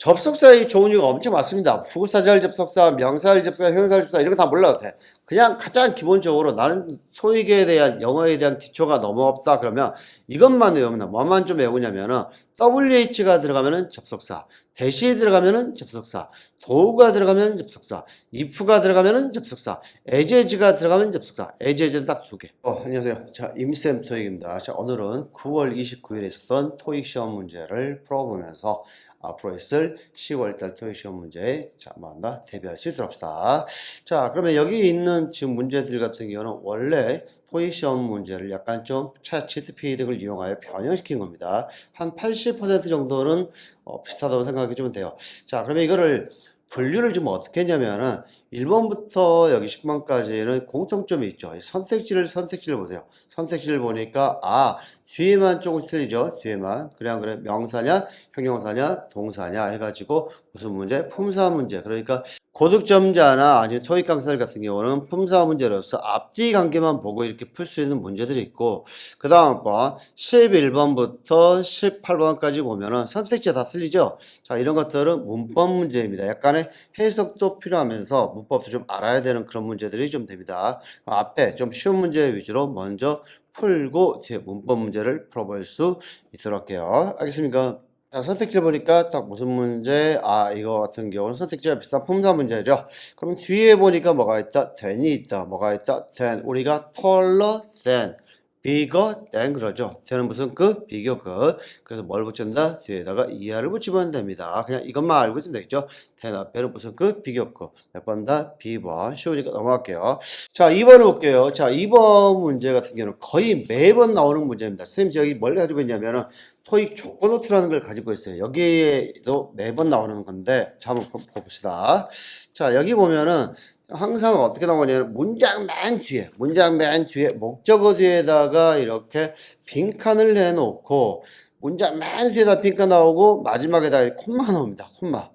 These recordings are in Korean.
접속사의 종류가 엄청 많습니다. 부사절 접속사, 명사절 접속사, 형용사절 접속사 이런 거 다 몰라도 돼. 그냥 가장 기본적으로 나는 토익에 대한 영어에 대한 기초가 너무 없다 그러면 이것만 외우면 돼. 뭐만 좀 외우냐면은 WH가 들어가면은 접속사, 대시에 들어가면은 접속사, 도우가 들어가면 접속사, if가 들어가면은 접속사, as가 들어가면 접속사, as는 딱 두 개. 어, 안녕하세요. 자, 임쌤 토익입니다. 자, 오늘은 9월 29일에 있었던 토익 시험 문제를 풀어보면서 앞으로 있을 10월달 토익 시험 문제 자, 만나 대비할 수 있도록 합시다. 자, 그러면 여기 있는 지금 문제들 같은 경우는 원래 토익 시험 문제를 약간 좀 챗GPT 등을 이용하여 변형시킨 겁니다. 한 80% 정도는 어, 비슷하다고 생각해 주면 돼요. 자, 그러면 이거를 분류를 좀 어떻게 했냐면은 1번부터 여기 10번까지는 공통점이 있죠. 이 선택지를 선택지를 보세요. 선택지를 보니까 아 뒤에만 조금 틀리죠. 뒤에만 그냥 그래 명사냐 형용사냐 동사냐 해가지고 무슨 문제 품사 문제 그러니까 고득점자나 아니면 토익 강사들 같은 경우는 품사 문제로서 앞뒤 관계만 보고 이렇게 풀 수 있는 문제들이 있고 그 다음 번 11번부터 18번까지 보면은 선택지 다 틀리죠. 자 이런 것들은 문법 문제입니다. 약간의 해석도 필요하면서 문법도 좀 알아야 되는 그런 문제들이 좀 됩니다. 앞에 좀 쉬운 문제 위주로 먼저 풀고 뒤에 문법 문제를 풀어볼 수 있도록 할게요. 알겠습니까? 자, 선택지를 보니까 딱 무슨 문제? 아, 이거 같은 경우는 선택지와 비슷한 품사 문제죠. 그럼 뒤에 보니까 뭐가 있다? than이 있다. 뭐가 있다? than. 우리가 taller than. Bigger than 그러죠. than은 무슨 그? 비교급. 그래서 뭘 붙인다? 뒤에다가 이하를 붙이면 됩니다. 그냥 이것만 알고 있으면 되겠죠. than 앞에는 무슨 그? 비교급. 몇번 다? B번. 쉬우니까 넘어갈게요. 자, 2번을 볼게요. 자, 2번 문제 같은 경우는 거의 매번 나오는 문제입니다. 선생님, 저기 뭘 가지고 있냐면은 토익 조건 노트라는 걸 가지고 있어요. 여기에도 매번 나오는 건데, 자, 한번 보- 봅시다. 자, 여기 보면은 항상 어떻게 나오냐면 문장 맨 뒤에, 문장 맨 뒤에, 목적어 뒤에다가 이렇게 빈칸을 내놓고, 문장 맨 뒤에다 빈칸 나오고, 마지막에다 이 콤마 나옵니다. 콤마.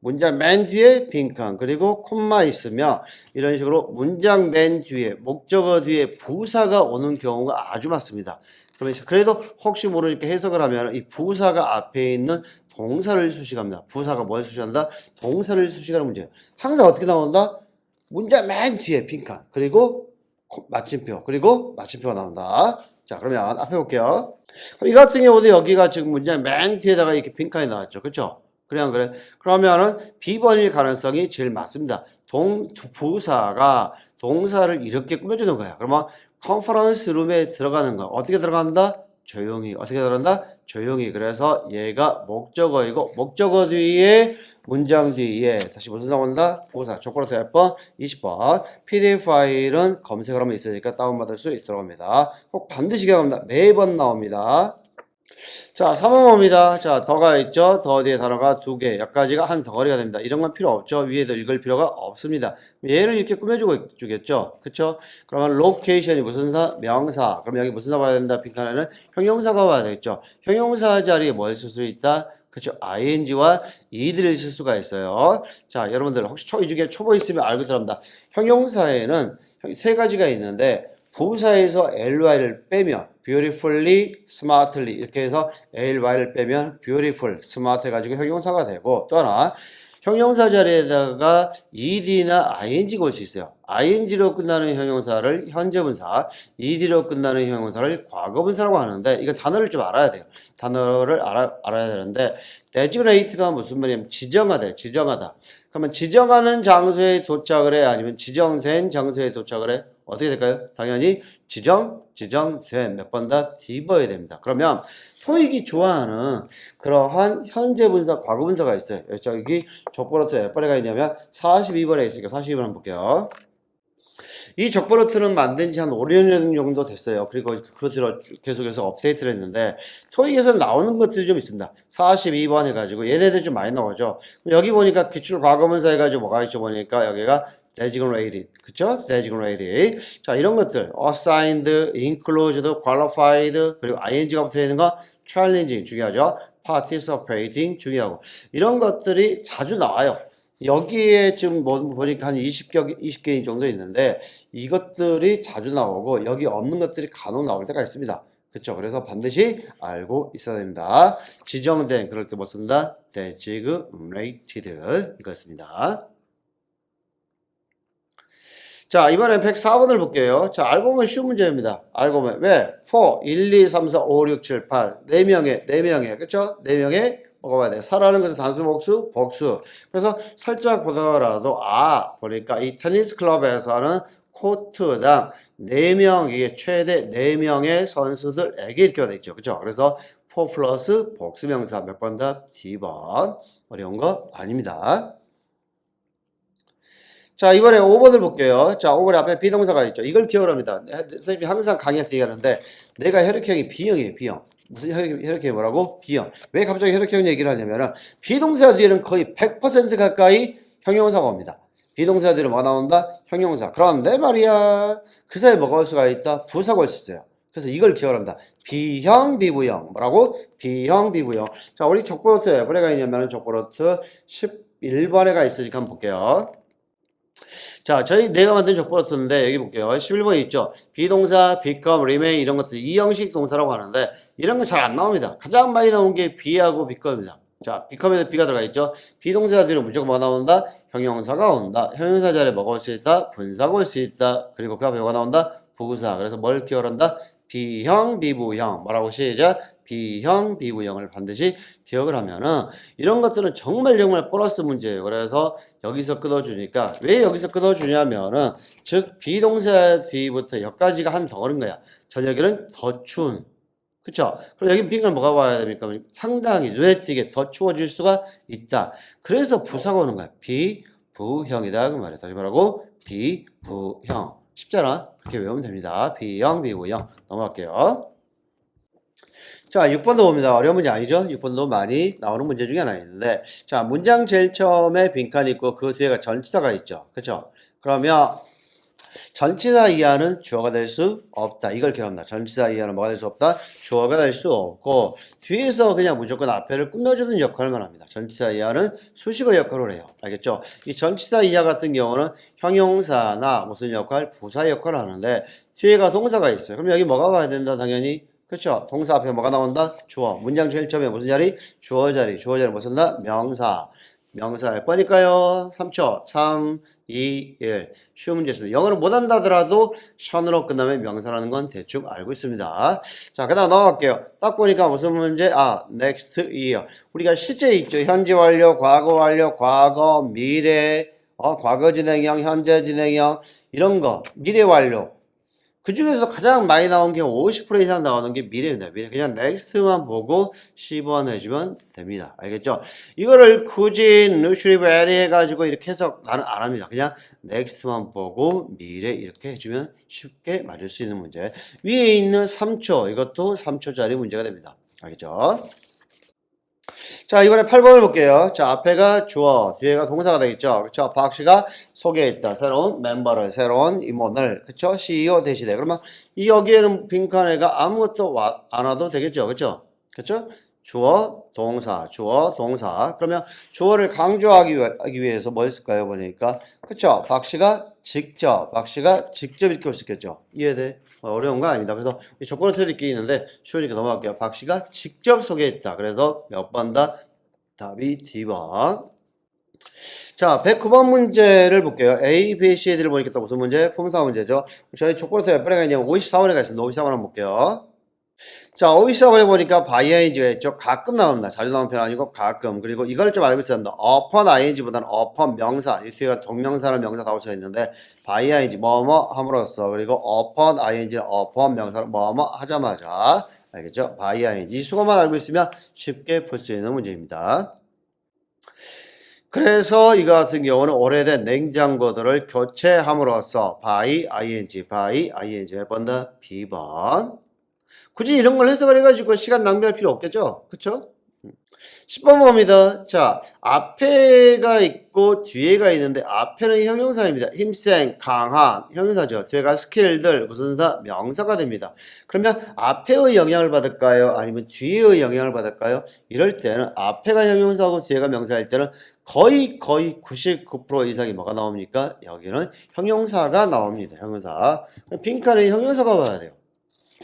문장 맨 뒤에 빈칸 그리고 콤마 있으면 이런 식으로 문장 맨 뒤에 목적어 뒤에 부사가 오는 경우가 아주 많습니다. 그러면서 그래도 혹시 모르니까 해석을 하면 이 부사가 앞에 있는 동사를 수식합니다. 부사가 뭘 수식한다? 동사를 수식하는 문제. 항상 어떻게 나온다? 문장 맨 뒤에 빈칸 그리고 코- 마침표 그리고 마침표가 나온다. 자 그러면 앞에 볼게요. 그럼 이 같은 경우도 여기가 지금 문장 맨 뒤에다가 이렇게 빈칸이 나왔죠. 그래 안 그래? 그러면은 B번일 가능성이 제일 많습니다. 동 부사가 동사를 이렇게 꾸며주는 거야. 그러면 컨퍼런스 룸에 들어가는 거 어떻게 들어간다? 조용히 어떻게 들어간다? 조용히 그래서 얘가 목적어이고 목적어 뒤에 문장 뒤에 다시 무슨 나온다? 부사 조건에서 몇 번? 20번 PDF 파일은 검색을 하면 있으니까 다운받을 수 있도록 합니다. 꼭 반드시 기억합니다. 매번 나옵니다. 자, 3번 봅니다. 자, 더가 있죠? 더 뒤에 단어가 두 개, 여기까지가 한 덩어리가 됩니다. 이런 건 필요 없죠? 위에도 읽을 필요가 없습니다. 얘를 이렇게 꾸며주고 주겠죠? 그쵸? 그러면 로케이션이 무슨 사? 명사. 그럼 여기 무슨 사 봐야 된다? 빈칸에는 형용사가 와야 되겠죠? 형용사 자리에 뭘 쓸 수 있다? 그쵸? ing와 이들을 쓸 수가 있어요. 자, 여러분들 혹시 초, 이 중에 초보 있으면 알고 들어갑니다. 형용사에는 형- 세 가지가 있는데 부사에서 ly를 빼면 beautifully, smartly 이렇게 해서 ly를 빼면 beautiful, smart 해가지고 형용사가 되고 또 하나 형용사 자리에다가 ed나 ing가 올 수 있어요. ing로 끝나는 형용사를 현재분사, ed로 끝나는 형용사를 과거분사라고 하는데 이거 단어를 좀 알아야 돼요. 단어를 알아, 알아야 되는데 designate가 무슨 말이냐면 지정하다, 지정하다. 그러면 지정하는 장소에 도착을 해 아니면 지정된 장소에 도착을 해 어떻게 될까요? 당연히 지정, 지정된 몇 번 다 뒤집어야 됩니다. 그러면 토익이 좋아하는 그러한 현재 분사, 과거 분사가 있어요. 여기 적보로트 몇 번에 가 있냐면 42번에 있으니까 42번 한번 볼게요. 이 적보로트는 만든 지 한 5, 6년 정도 됐어요. 그리고 그것을 계속해서 업데이트를 했는데 토익에서 나오는 것들이 좀 있습니다. 42번 해가지고 얘네들 좀 많이 나오죠. 여기 보니까 기출 과거분사 해가지고 뭐가 있죠 보니까 여기가 designated, 그쵸? designated. 자, 이런 것들 assigned, enclosed, qualified 그리고 ing가 붙어 있는 거 challenging 중요하죠. participating 중요하고 이런 것들이 자주 나와요. 여기에 지금 뭐 보니까 한 20개, 20개 정도 있는데 이것들이 자주 나오고 여기 없는 것들이 간혹 나올 때가 있습니다. 그쵸? 그래서 반드시 알고 있어야 됩니다. 지정된 그럴 때뭐 쓴다? designated 이거였습니다. 자, 이번에 104번을 볼게요. 자, 알고 보면 쉬운 문제입니다. 알고 보면 왜? 4, 1, 2, 3, 4, 5, 6, 7, 8. 4명의, 4명의, 그쵸? 4명의 뭐가 봐야 돼요? 사라는 것은 단수, 복수, 복수. 그래서 살짝 보더라도, 아, 보니까 이 테니스 클럽에서 하는 코트당 4명, 이게 최대 4명의 선수들에게 이렇게 되어 있죠. 그죠? 그래서 4 플러스 복수명사 몇번 다? D번. 어려운 거 아닙니다. 자, 이번에 5번을 볼게요. 자, 5번에 앞에 비동사가 있죠. 이걸 기억합니다. 선생님이 항상 강의에서 얘기하는데, 내가 혈액형이 B형이에요, B형. 무슨 혈액, 혈액형이 뭐라고? B형. 왜 갑자기 혈액형 얘기를 하냐면은, 비동사 뒤에는 거의 100% 가까이 형용사가 옵니다. 비동사 뒤로 뭐 나온다? 형용사. 그런데 말이야, 그 사이에 뭐가 올 수가 있다? 부사가 올 수 있어요. 그래서 이걸 기억합니다. 비형, 비부형. 뭐라고? 비형, 비부형. 자, 우리 족보노트에 뭐가 있냐면은 족보노트 11번에 가 있으니까 한번 볼게요. 자, 저희 내가 만든 족보노트인데 여기 볼게요. 11번에 있죠. 비동사, become, remain 이런 것들 이 형식 동사라고 하는데 이런 건 잘 안 나옵니다. 가장 많이 나온 게 be하고 become입니다. 자, become에도 be가 들어가 있죠. 비동사 뒤로 무조건 뭐가 나온다? 형용사가 온다. 형용사 자리에 뭐가 올 수 있다? 분사가 올 수 있다. 그리고 그 앞에 뭐가 나온다? 부사. 그래서 뭘 기억한다? 비형, 비부형. 뭐라고 시작? 비형, 비부형을 반드시 기억을 하면은 이런 것들은 정말 정말 보너스 문제예요. 그래서 여기서 끊어주니까 왜 여기서 끊어주냐면은 즉 비동사 뒤부터 여기까지가 한 덩어리인 거야. 저녁에는 더 추운. 그쵸? 그럼 여기 빈칸 뭐가 와야 됩니까? 상당히 눈에 띄게 더 추워질 수가 있다. 그래서 부사가 오는 거야. 비부형이다. 그 말이야. 다시 말하고 비부형. 쉽잖아. 그렇게 외우면 됩니다. 비형, 비부형. 넘어갈게요. 자, 6번도 봅니다. 어려운 문제 아니죠? 6번도 많이 나오는 문제 중에 하나 있는데, 자, 문장 제일 처음에 빈칸이 있고 그 뒤에가 전치사가 있죠. 그쵸? 그러면 전치사 이하는 주어가 될 수 없다. 이걸 기억합니다. 전치사 이하는 뭐가 될 수 없다? 주어가 될 수 없고 뒤에서 그냥 무조건 앞에를 꾸며주는 역할만 합니다. 전치사 이하는 수식어 역할을 해요. 알겠죠? 이 전치사 이하 같은 경우는 형용사나 무슨 역할, 부사 역할을 하는데 뒤에가 동사가 있어요. 그럼 여기 뭐가 와야 된다? 당연히 그렇죠. 동사 앞에 뭐가 나온다? 주어. 문장 제일 처음에 무슨 자리? 주어 자리. 주어 자리 뭐 쓴다? 명사. 명사 몇 번일까요? 3초. 3, 2, 1. 쉬운 문제였습니다. 영어를 못한다더라도 션으로 끝나면 명사라는 건 대충 알고 있습니다. 자, 그 다음 넘어갈게요. 딱 보니까 무슨 문제? 아, next year. 우리가 실제 있죠. 현재 완료, 과거 완료, 과거, 미래, 어, 과거 진행형, 현재 진행형, 이런 거. 미래 완료. 그 중에서 가장 많이 나온 게 50% 이상 나오는 게 미래입니다. 미래. 그냥 넥스트만 보고 10원 해주면 됩니다. 알겠죠? 이거를 굳이 retrieve any 해가지고 이렇게 해서 나는 안 합니다. 그냥 넥스트만 보고 미래 이렇게 해주면 쉽게 맞을 수 있는 문제. 위에 있는 3초. 이것도 3초짜리 문제가 됩니다. 알겠죠? 자, 이번에 8번을 볼게요. 자, 앞에가 주어, 뒤에가 동사가 되겠죠. 그쵸? 박 씨가 소개했다. 새로운 멤버를, 새로운 임원을, 그쵸? CEO 대시대. 그러면 이 여기에는 빈칸에가 아무것도 와, 안 와도 되겠죠. 그쵸? 그쵸? 주어, 동사, 주어, 동사. 그러면 주어를 강조하기 위해서 뭘 쓸까요? 보니까. 그쵸? 박 씨가 직접, 박 씨가 직접 이렇게 올수 있겠죠. 이해돼? 어, 어려운 거 아닙니다. 그래서 이 조건을 틀리기 있는데 쉬우니까 넘어갈게요. 박 씨가 직접 소개했다. 그래서 몇 번 다? 답이 D번. 자, 109번 문제를 볼게요. A, B, C, D를 보니까 또 무슨 문제? 품사 문제죠. 저희 조건에서 몇 번에 가 있냐면 54번에 가 있습니다. 54번 한번 볼게요. 자, 54번에 보니까 by ing가 있죠. 가끔 나옵니다. 자주 나오는 편 아니고 가끔. 그리고 이걸 좀 알고 있어야 합니다. upon ing보다는 upon 명사. 이 뒤에가 동명사나 명사 다 붙여 있는데 by ing 뭐뭐 함으로써 그리고 upon ing는 upon 명사로 뭐뭐 하자마자 알겠죠? by ing 이 수고만 알고 있으면 쉽게 풀 수 있는 문제입니다. 그래서 이거 같은 경우는 오래된 냉장고들을 교체함으로써 by ing, by ing 몇 번 더? B번. 굳이 이런 걸 해석을 해가지고 시간 낭비할 필요 없겠죠? 그쵸? 10번 봅니다. 자, 앞에가 있고 뒤에가 있는데 앞에는 형용사입니다. 힘센, 강한, 형용사죠. 뒤에가 스킬들, 무슨 사? 명사가 됩니다. 그러면 앞에의 영향을 받을까요? 아니면 뒤에의 영향을 받을까요? 이럴 때는 앞에가 형용사고 뒤에가 명사일 때는 거의 거의 99% 이상이 뭐가 나옵니까? 여기는 형용사가 나옵니다. 형용사. 빈칸에 형용사가 와야 돼요.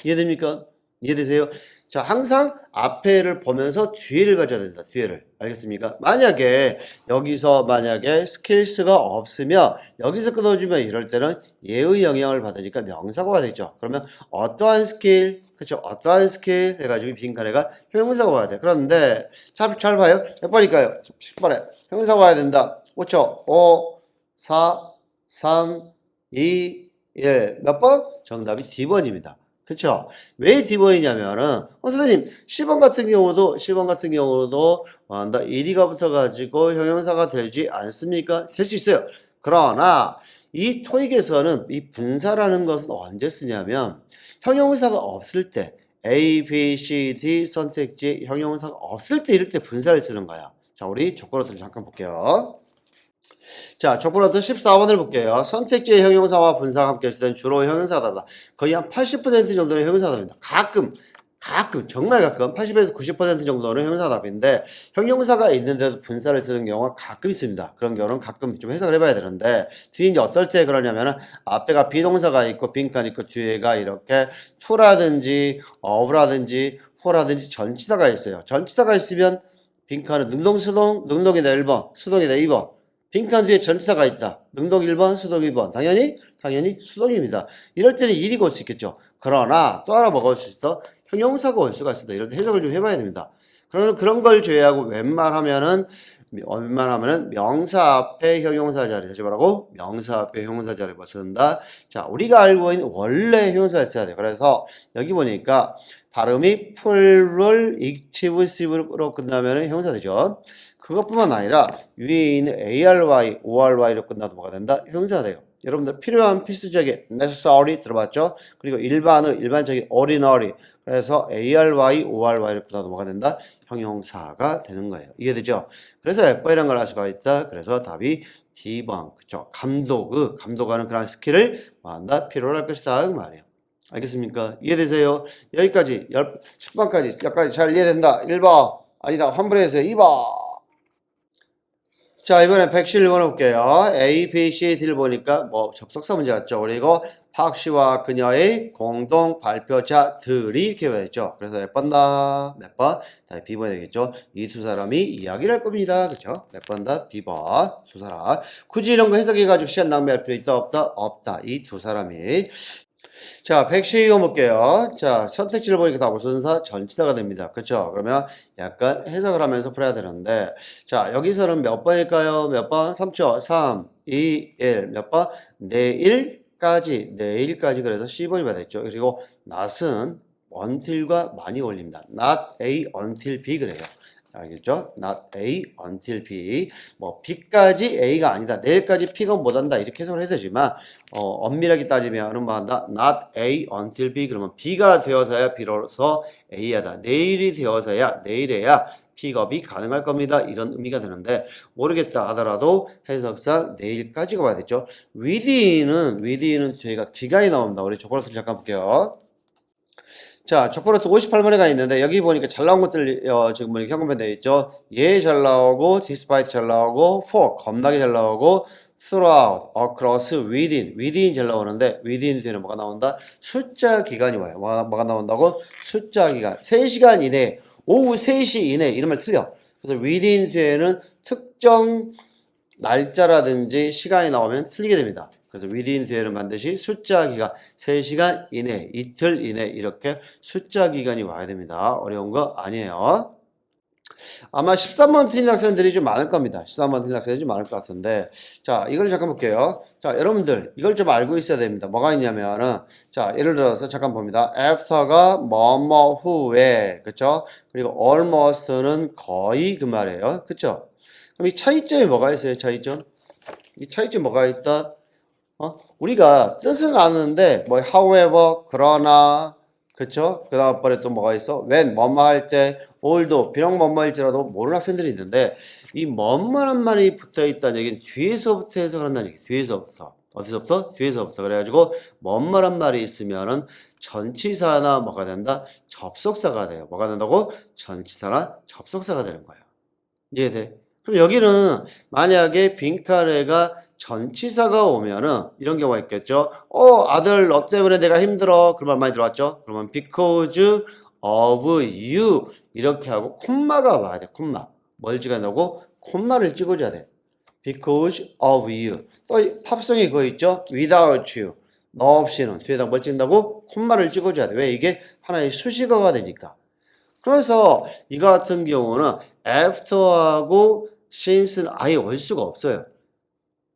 이해됩니까? 이해되세요? 자, 항상 앞에를 보면서 뒤에를 가져야 된다. 뒤에를. 알겠습니까? 만약에 여기서 만약에 스킬스가 없으면 여기서 끊어주면 이럴 때는 예의 영향을 받으니까 명사고가 되죠. 그러면 어떠한 스킬, 그렇죠? 어떠한 스킬 해가지고 빈칸에가 형용사가 와야 돼. 그런데 잘, 잘 봐요. 몇 번일까요? 10번에 형용사가 와야 된다. 5초. 5, 4, 3, 2, 1. 몇 번? 정답이 D번입니다. 그쵸? 왜 D번이냐면은, 어, 선생님, 10번 같은 경우도, 10번 같은 경우도, 뭐한다? ED가 붙어가지고 형용사가 되지 않습니까? 될 수 있어요. 그러나, 이 토익에서는 이 분사라는 것은 언제 쓰냐면, 형용사가 없을 때, A, B, C, D 선택지 형용사가 없을 때 이럴 때 분사를 쓰는 거야. 자, 우리 조건어를 잠깐 볼게요. 자, 조건어서 14번을 볼게요. 선택지의 형용사와 분사가 함께 때는 주로 형용사다. 거의 한 80% 정도는 형용사답니다. 가끔, 가끔, 정말 가끔 80에서 90% 정도는 형용사답인데 형용사가 있는데도 분사를 쓰는 경우가 가끔 있습니다. 그런 경우는 가끔 좀 해석을 해봐야 되는데 뒤에 이제 어떨 때 그러냐면은 앞에가 비동사가 있고 빈칸 있고 뒤에가 이렇게 to라든지 of라든지 for라든지 전치사가 있어요. 전치사가 있으면 빈칸은 능동, 수동, 능동이다 1번, 수동이다 2번. 빈칸 뒤에 전치사가 있다. 능동 1번, 수동 2번. 당연히, 당연히 수동입니다. 이럴 때는 일이가 올수 있겠죠. 그러나 또 하나 올수 있어? 형용사가 올 수가 있습니다. 이럴 때 해석을 좀 해봐야 됩니다. 그러면 그런 걸 제외하고 웬만하면은 웬만하면은 명사 앞에 형용사 자리 다시 말하고 명사 앞에 형용사 자리 뭐 쓴다. 자, 우리가 알고 있는 원래 형용사를 써야 돼요. 그래서 여기 보니까 발음이 plural actives로 끝나면은 형용사 되죠. 그것뿐만 아니라 위에 있는 ARY, ORY로 끝나도 뭐가 된다? 형용사가 돼요. 여러분들 필요한 필수적인 necessary 들어봤죠? 그리고 일반의 일반적인 ordinary 그래서 ARY, ORY로 끝나도 뭐가 된다? 형용사가 되는 거예요. 이해되죠? 그래서 F이라는 걸알 수가 있다. 그래서 답이 D번 그쵸? 감독의 감독하는 그런 스킬을 뭐한다? 필요로 할 것이다 그 말이에요. 알겠습니까? 이해되세요? 여기까지 10번까지 여기까지 잘 이해된다. 1번 아니다 환불해서 2번 자, 이번에 111번 볼게요. A, B, C, D를 보니까 뭐 접속사 문제 같죠. 그리고 박 씨와 그녀의 공동 발표자들이 이렇게 되죠. 그래서 몇 번 다? 몇 번? 다 B번이 되겠죠. 이 두 사람이 이야기를 할 겁니다. 그렇죠? 몇 번 다? B번. 두 사람. 굳이 이런 거 해석해가지고 시간 낭비할 필요 있어? 없다? 없다. 이 두 사람이. 자, 112번 볼게요. 자, 선택지를 보니까 다 무슨사 전치사가 됩니다. 그렇죠? 그러면 약간 해석을 하면서 풀어야 되는데 자, 여기서는 몇 번일까요? 몇 번? 3초. 3, 2, 1. 몇 번? 내일까지. 내일까지 그래서 10번이 받았죠. 그리고 not은 until과 많이 올립니다. not A until B 그래요. 알겠죠? not A until B. 뭐 B까지 A가 아니다. 내일까지 P가 못한다. 이렇게 해석을 해도 되지만 어, 엄밀하게 따지면 뭐 한다. not A until B 그러면 B가 되어서야 비로소 A야다. 내일이 되어서야 내일에야 픽업이 가능할 겁니다. 이런 의미가 되는데 모르겠다 하더라도 해석상 내일까지가 봐야 되죠. within은 within은 저희가 기간이 나옵니다. 우리 조건을 잠깐 볼게요. 자, 조건에서 58번에가 있는데 여기 보니까 잘 나온 것들 어, 지금 보니까 현금화 되어 있죠. 예 잘 나오고 despite 잘 나오고 for 겁나게 잘 나오고 throughout, across, within, within 잘 나오는데 within 뒤에는 뭐가 나온다? 숫자 기간이 와요. 뭐가, 뭐가 나온다고? 숫자 기간. 3시간 이내, 오후 3시 이내 이러면 틀려. 그래서 within 뒤에는 특정 날짜라든지 시간이 나오면 틀리게 됩니다. 그래서 within 뒤에는 반드시 숫자 기간 3시간 이내, 이틀 이내 이렇게 숫자 기간이 와야 됩니다. 어려운 거 아니에요. 아마 13번 틀린 학생들이 좀 많을 겁니다. 13번 틀린 학생들이 좀 많을 것 같은데 자 이걸 잠깐 볼게요. 자 여러분들 이걸 좀 알고 있어야 됩니다. 뭐가 있냐면은 자 예를 들어서 잠깐 봅니다. after가 뭐뭐 후에 그쵸? 그리고 almost는 거의 그 말이에요. 그쵸? 그럼 이 차이점이 뭐가 있어요? 차이점? 이 차이점 뭐가 있다? 어? 우리가 뜻은 아는데 뭐 however 그러나 그쵸? 그 다음 번에 또 뭐가 있어? when 뭐뭐 할때 올도 비록 뭐뭐일지라도 모르는 학생들이 있는데 이 뭐뭐란 말이 붙어 있다는 얘기는 뒤에서부터 해석을 한다는 얘기 뒤에서부터 어디서부터? 뒤에서부터 그래가지고 뭐뭐란 말이 있으면은 전치사나 뭐가 된다? 접속사가 돼요 뭐가 된다고? 전치사나 접속사가 되는 거야 이해돼? 그럼 여기는 만약에 빈칸에가 전치사가 오면은 이런 경우가 있겠죠. 어, 아들 너 때문에 내가 힘들어. 그런 말 많이 들어왔죠. 그러면 because of you 이렇게 하고 콤마가 와야 돼. 콤마. 뭘 찍어야 되고 콤마를 찍어줘야 돼. because of you. 또이 팝송이 그거 있죠. without you. 너 없이는 뒤에다 뭘 찍는다고 콤마를 찍어줘야 돼. 왜 이게 하나의 수식어가 되니까. 그래서 이거 같은 경우는 after하고 since는 아예 올 수가 없어요.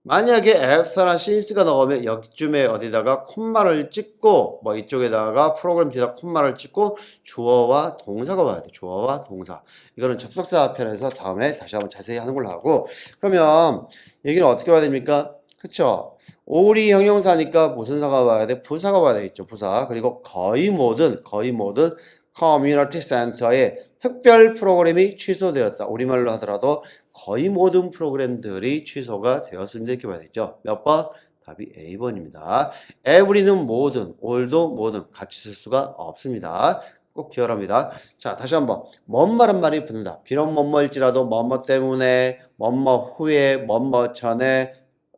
만약에 after나 since가 나오면 여기쯤에 어디다가 콤마를 찍고 뭐 이쪽에다가 프로그램 뒤에다 콤마를 찍고 주어와 동사가 와야 돼. 주어와 동사. 이거는 접속사 편에서 다음에 다시 한번 자세히 하는 걸로 하고 그러면 여기는 어떻게 와야 됩니까? 그쵸? 오리 형용사니까 무슨 사가 와야 돼? 부사가 와야 되겠죠. 부사. 그리고 거의 모든 거의 모든 커뮤니티 센터의 특별 프로그램이 취소되었다. 우리말로 하더라도 거의 모든 프로그램들이 취소가 되었습니다. 이렇게 봐야 되죠. 몇 번? 답이 A번입니다. every는 모든, all도 모든 같이 쓸 수가 없습니다. 꼭 기억합니다. 자, 다시 한번. 뭔말한 말이 붙는다. 비록 뭐뭐일지라도 뭐뭐 때문에, 뭐뭐 후에, 뭐뭐 전에,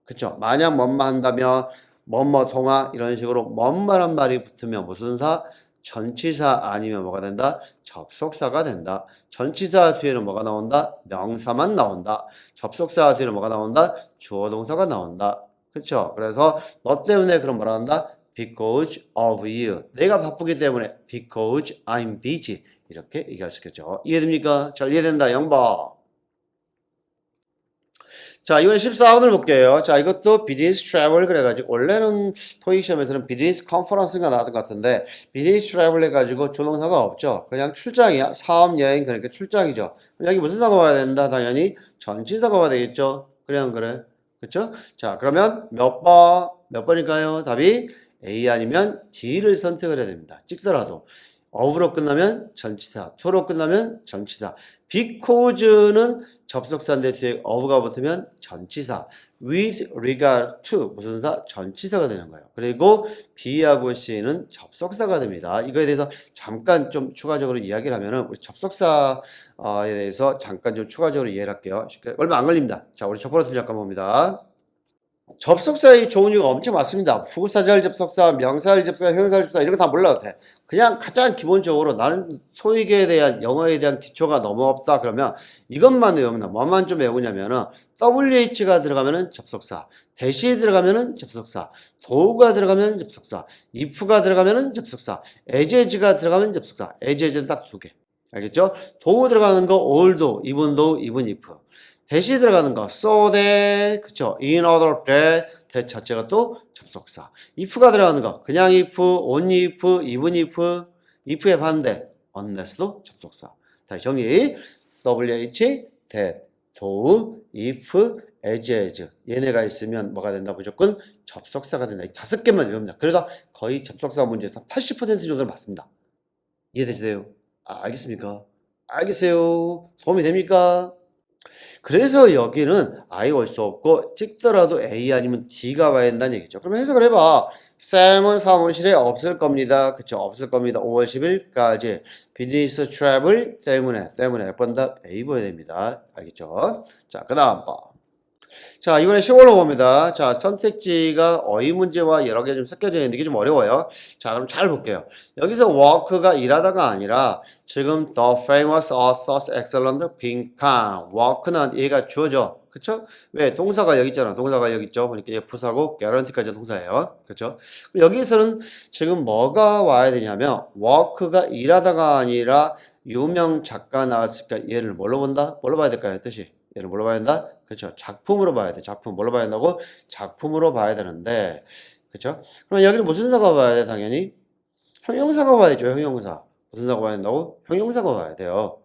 그쵸? 만약 뭐뭐 한다면, 뭐뭐 동화, 이런 식으로 뭔말한 말이 붙으면 무슨 사? 전치사 아니면 뭐가 된다? 접속사가 된다. 전치사 뒤에는 뭐가 나온다? 명사만 나온다. 접속사 뒤에는 뭐가 나온다? 주어 동사가 나온다. 그쵸? 그래서 너 때문에 그럼 뭐라 한다? Because of you. 내가 바쁘기 때문에 because I'm busy. 이렇게 얘기할 수 있겠죠. 이해됩니까? 잘 이해된다. 0번. 자, 이번에 14번을 볼게요. 자, 이것도 비즈니스 트래블 그래가지고, 원래는 토익 시험에서는 비즈니스 컨퍼런스가 나왔던 것 같은데, 비즈니스 트래블 해가지고 조동사가 없죠. 그냥 출장이야. 사업 여행, 그러니까 출장이죠. 여기 무슨 사가 와야 된다? 당연히 전치사가 와야 되겠죠. 그래, 안 그래? 그쵸? 자, 그러면 몇 번, 몇 번일까요? 답이 A 아니면 D를 선택을 해야 됩니다. 찍더라도. of로 끝나면 전치사, to로 끝나면 전치사. because는 접속사인데 뒤에 of가 붙으면 전치사. with regard to 무슨 사? 전치사가 되는 거예요. 그리고 B하고 C는 접속사가 됩니다. 이거에 대해서 잠깐 좀 추가적으로 이야기를 하면은 우리 접속사에 대해서 잠깐 좀 추가적으로 이해를 할게요. 얼마 안 걸립니다. 자, 우리 첫 번째 잠깐 봅니다. 접속사의 이유가 엄청 많습니다. 부사절 접속사, 명사절 접속사, 형용사절 접속사 이런 거 다 몰라도 돼. 그냥 가장 기본적으로 나는 토익에 대한 영어에 대한 기초가 너무 없다 그러면 이것만 외우면 돼. 뭐만 좀 외우냐면은 WH가 들어가면은 접속사, 대시 들어가면은 접속사, 도우가 들어가면 접속사, if가 들어가면은 접속사, as가 들어가면 접속사. as는 딱 두 개. 알겠죠? 도우 들어가는 거 all도, even도, even if. 대시 들어가는 거 so that 그쵸 in order that that 자체가 또 접속사. if가 들어가는 거. 그냥 if only if even if if의 반대 unless도 접속사. 다시 정리. Wh that do if as as. 얘네가 있으면 뭐가 된다? 무조건 접속사가 된다. 이 다섯 개만 외웁니다. 그래서 거의 접속사 문제에서 80% 정도는 맞습니다. 이해되세요? 아, 알겠습니까? 알겠어요. 도움이 됩니까? 그래서 여기는 I가 올 수 없고 찍더라도 A 아니면 D가 와야 된다는 얘기죠. 그럼 해석을 해봐. 쌤은 사무실에 없을 겁니다. 그쵸? 없을 겁니다. 5월 10일까지 비즈니스 트래블 때문에 때문에 몇번다 A 보여야 됩니다. 알겠죠? 자, 그 다음 번. 자, 이번에 10월로 봅니다. 자, 선택지가 어휘 문제와 여러 개 좀 섞여져 있는데 이게 좀 어려워요. 자, 그럼 잘 볼게요. 여기서 work가 일하다가 아니라 지금 the famous author's excellent 빈칸 work는 얘가 주어져. 그쵸? 왜? 동사가 여기 있잖아. 동사가 여기 있죠. 그러니까 얘 부사고 guarantee까지 동사예요. 그쵸? 여기서는 지금 뭐가 와야 되냐면 work가 일하다가 아니라 유명 작가 나왔으니까 얘를 뭘로 본다? 뭘로 봐야 될까요? 뜻이? 얘를 뭘로 봐야 된다? 그렇죠. 작품으로 봐야 돼. 작품. 뭘로 봐야 된다고? 작품으로 봐야 되는데. 그렇죠? 그럼 여기는 무슨 사가 봐야 돼? 당연히 형용사가 봐야 되죠. 형용사. 무슨 사가 봐야 된다고? 형용사가 봐야 돼요.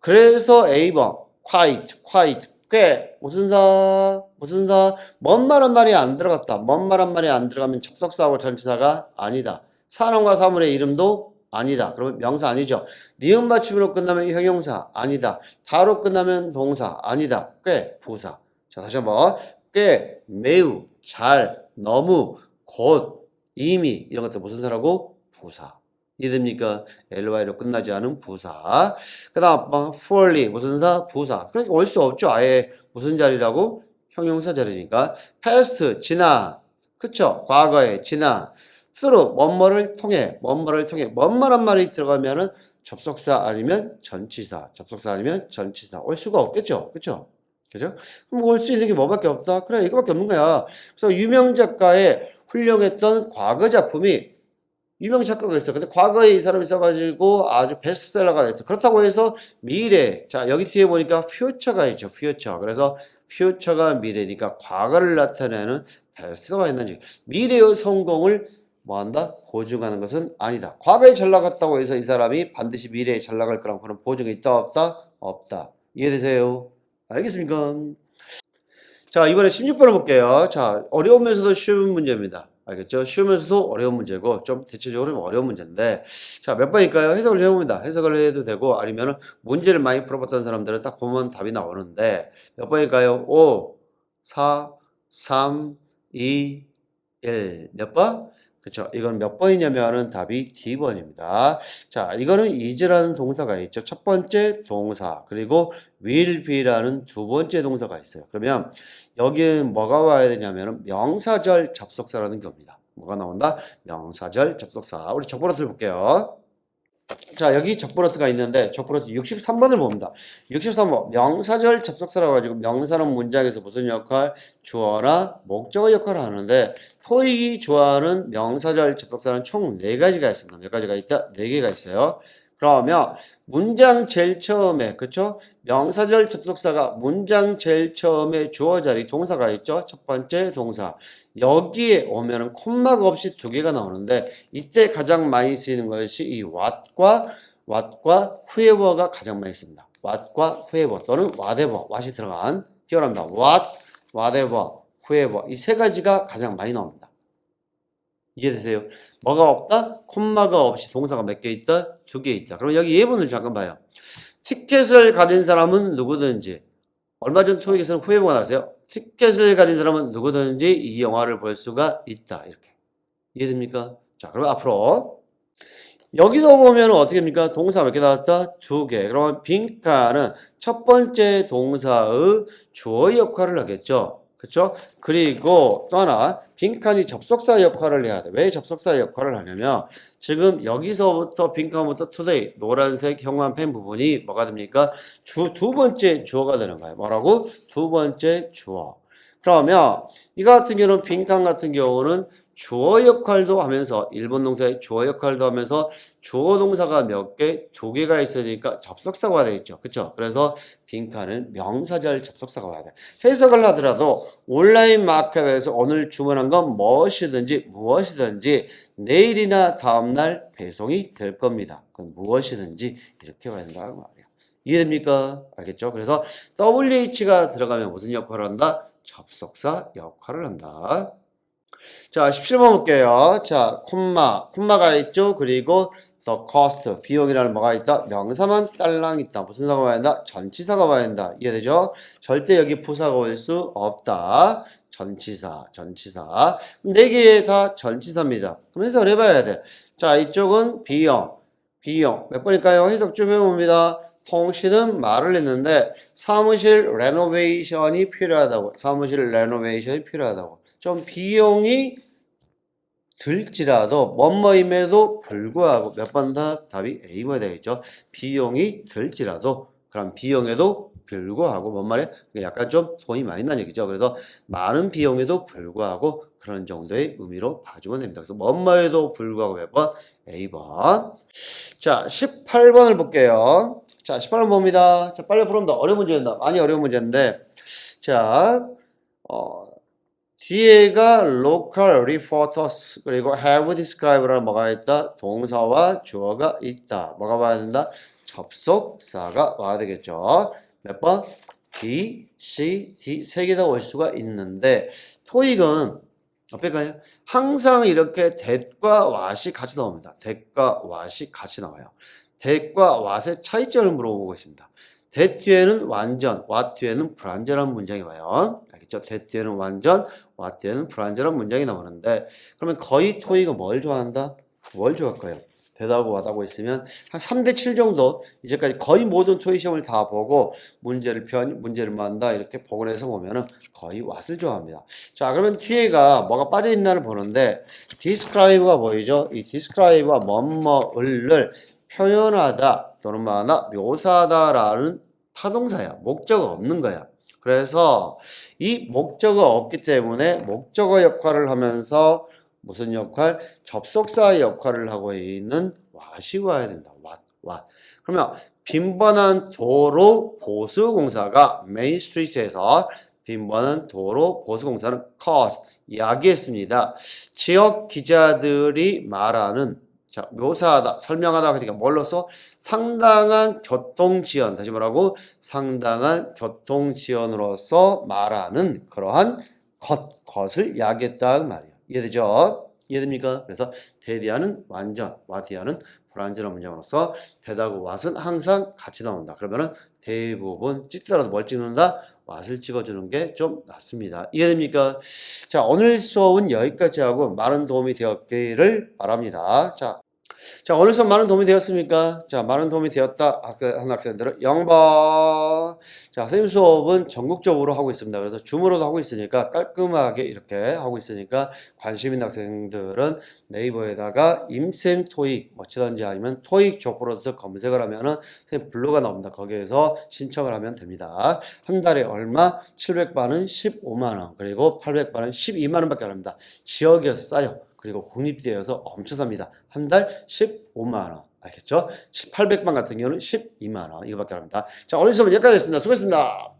그래서 A번 quite, quite 꽤 무슨 사 무슨 사뭔 말한 말이 안 들어갔다. 뭔 말한 말이 안 들어가면 접속사하고 전치사가 아니다. 사람과 사물의 이름도 아니다. 그러면 명사 아니죠. 니은 받침으로 끝나면 형용사 아니다. 다로 끝나면 동사 아니다. 꽤 부사. 자 다시 한번 꽤 매우 잘 너무 곧 이미 이런 것들 무슨 사라고 부사. 이해됩니까? ly로 끝나지 않은 부사. 그 다음, 뭐, fully, 무슨 사? 부사. 그러니까 올 수 없죠. 아예 무슨 자리라고? 형용사 자리니까. past, 지나. 그쵸? 과거에, 지나. Through, 뭐뭐를 통해, 뭐뭐를 통해. 뭐뭐란 말이 들어가면은 접속사 아니면 전치사. 접속사 아니면 전치사. 올 수가 없겠죠. 그쵸? 그죠? 그럼 올 수 있는 게 뭐밖에 없다? 그래, 이거밖에 없는 거야. 그래서 유명 작가의 훌륭했던 과거 작품이 유명 작가가 있어. 근데 과거에 이 사람이 써가지고 아주 베스트셀러가 됐어. 그렇다고 해서 미래. 자, 여기 뒤에 보니까 future가 있죠. future. 그래서 future가 미래니까 과거를 나타내는 베스트가 있는지. 미래의 성공을 뭐 한다? 보증하는 것은 아니다. 과거에 잘 나갔다고 해서 이 사람이 반드시 미래에 잘 나갈 거란 그런 보증이 있다, 없다? 없다. 이해되세요? 알겠습니까? 자, 이번에 16번을 볼게요. 자, 어려우면서도 쉬운 문제입니다. 알겠죠? 쉬우면서도 어려운 문제고, 좀 대체적으로 어려운 문제인데, 자, 몇 번일까요? 해석을 해봅니다. 해석을 해도 되고, 아니면 문제를 많이 풀어봤던 사람들은 딱 보면 답이 나오는데, 몇 번일까요? 5, 4, 3, 2, 1. 몇 번? 그쵸. 이건 몇 번이냐면은 답이 D번입니다. 자, 이거는 is라는 동사가 있죠. 첫 번째 동사, 그리고 will be라는 두 번째 동사가 있어요. 그러면 여기는 뭐가 와야 되냐면은 명사절 접속사라는 겁니다. 뭐가 나온다? 명사절 접속사. 우리 적보너스를 볼게요. 자, 여기 적보너스가 있는데 적보너스 63번을 봅니다. 63번 명사절 접속사라고 가지고 명사는 문장에서 무슨 역할? 주어나 목적어 역할을 하는데 토익이 좋아하는 명사절 접속사는 총 네가지가 있습니다. 몇 가지가 있다? 네개가 있어요. 그러면 문장 제일 처음에 그쵸? 명사절 접속사가 문장 제일 처음에 주어 자리 동사가 있죠? 첫 번째 동사. 여기에 오면은 콤마가 없이 두 개가 나오는데 이때 가장 많이 쓰이는 것이 이 what과 what과 whoever가 가장 많이 씁니다. what과 whoever 또는 whatever, what이 들어간 기억합니다. what, whatever, whoever 이 세 가지가 가장 많이 나옵니다. 이해되세요? 뭐가 없다? 콤마가 없이 동사가 몇 개 있다? 두 개 있다. 그럼 여기 예문을 잠깐 봐요. 티켓을 가진 사람은 누구든지 얼마 전 토익에서는 후회보가 나왔어요. 티켓을 가진 사람은 누구든지 이 영화를 볼 수가 있다. 이렇게. 이해됩니까? 자, 그럼 앞으로 여기도 보면 어떻게 됩니까? 동사 몇 개 나왔다? 두 개. 그러면 빈칸은 첫 번째 동사의 주어 역할을 하겠죠. 그렇죠? 그리고 또 하나 빈칸이 접속사 역할을 해야 돼. 왜 접속사 역할을 하냐면 지금 여기서부터 빈칸부터 today 노란색 형광펜 부분이 뭐가 됩니까? 주 두 번째 주어가 되는 거예요. 뭐라고? 두 번째 주어. 그러면 이 같은 경우는 빈칸 같은 경우는 주어 역할도 하면서 일본 동사의 주어 역할도 하면서 주어 동사가 몇 개? 두 개가 있으니까 접속사가 되겠죠. 그렇죠? 그래서 빈칸은 명사절 접속사가 와야 돼. 해석을 하더라도 온라인 마켓에서 오늘 주문한 건 무엇이든지 무엇이든지 내일이나 다음 날 배송이 될 겁니다. 그건 무엇이든지 이렇게 와야 된다는 말이에요. 이해됩니까? 알겠죠? 그래서 WH가 들어가면 무슨 역할을 한다? 접속사 역할을 한다. 자, 17번 볼게요. 자, 콤마, 콤마가 있죠. 그리고 the cost, 비용이라는 뭐가 있다? 명사만 딸랑 있다. 무슨 사가 와야 된다? 전치사가 와야 된다. 이해되죠? 절대 여기 부사가 올 수 없다. 전치사, 전치사. 네 개 다 전치사입니다. 그럼 해석을 해봐야 돼. 자, 이쪽은 비용, 비용. 몇 번일까요? 해석 좀 해봅니다. 통신은 말을 했는데 사무실 레노베이션이 필요하다고. 사무실 레노베이션이 필요하다고. 좀 비용이 들지라도 뭐뭐임에도 불구하고 몇 번 다 답이 A가 되겠죠. 비용이 들지라도 그럼 비용에도 불구하고 뭔 말이야? 약간 좀 돈이 많이 나는 얘기죠. 그래서 많은 비용에도 불구하고 그런 정도의 의미로 봐주면 됩니다. 그래서 뭐뭐에도 불구하고 몇 번? A번. 자, 18번을 볼게요. 자, 18번 봅니다. 자, 빨리 풀어봅니다. 어려운 문제입니다. 많이 어려운 문제인데. 자, 어, 뒤에가 local reporters 그리고 have describe라는 뭐가 있다? 동사와 주어가 있다. 뭐가 와야 된다? 접속사가 와야 되겠죠. 몇 번? B, C, D 세 개 다 올 수가 있는데 토익은 어떨까요? 항상 이렇게 that과 what이 같이 나옵니다. that과 what이 같이 나와요. that과 what의 차이점을 물어보고 있습니다. That 뒤에는 완전, what 뒤에는 불완전한 문장이 와요. 알겠죠? that 뒤에는 완전, what 뒤에는 불완전한 문장이 나오는데 그러면 거의 토익은 뭘 좋아한다? 뭘 좋아할까요? 되다고 와다고 있으면 한 3대 7 정도 이제까지 거의 모든 토익 시험을 다 보고 문제를 편 문제를 만다 이렇게 복원해서 보면은 거의 왓을 좋아합니다. 자 그러면 뒤에가 뭐가 빠져 있나를 보는데 describe가 보이죠? 이 describe가 뭐뭐를 표현하다 또는 뭐하나 묘사하다라는 타동사야. 목적어 없는 거야. 그래서 이 목적어 없기 때문에 목적어 역할을 하면서 무슨 역할? 접속사 역할을 하고 있는 what이 와야 된다. what, what. 그러면 빈번한 도로 보수공사가 메인 스트리트에서 빈번한 도로 보수공사는 cause 이야기했습니다. 지역 기자들이 말하는 자, 묘사하다, 설명하다 그러니까 뭘로써 상당한 교통 지연, 다시 말하고 상당한 교통 지연으로서 말하는 그러한 것, 것을 이야기했다 그 말이에요. 이해되죠? 이해됩니까? 그래서 대디하는 완전, 와디하는 불완전한 문장으로서 대다고 왓은 항상 같이 나온다. 그러면은 대부분 찍더라도 뭘 찍는다? 왓을 찍어주는 게 좀 낫습니다. 이해됩니까? 자, 오늘 수업은 여기까지 하고 많은 도움이 되었기를 바랍니다. 자, 자, 오늘 수업 많은 도움이 되었습니까? 자, 많은 도움이 되었다. 학생, 한 학생들은 0번. 자, 선생님 수업은 전국적으로 하고 있습니다. 그래서 줌으로도 하고 있으니까 깔끔하게 이렇게 하고 있으니까 관심 있는 학생들은 네이버에다가 임쌤 토익, 뭐 치든지 아니면 토익 조프로드 검색을 하면은 선생님 블로그가 나옵니다. 거기에서 신청을 하면 됩니다. 한 달에 얼마? 700반은 15만원, 그리고 800반은 12만원 밖에 안 합니다. 지역에서 싸요. 그리고 국립대여서 엄청 삽니다. 한 달 15만 원. 알겠죠? 800만 같은 경우는 12만 원. 이거밖에 안 합니다. 자, 오늘 수업은 여기까지 했습니다. 수고했습니다.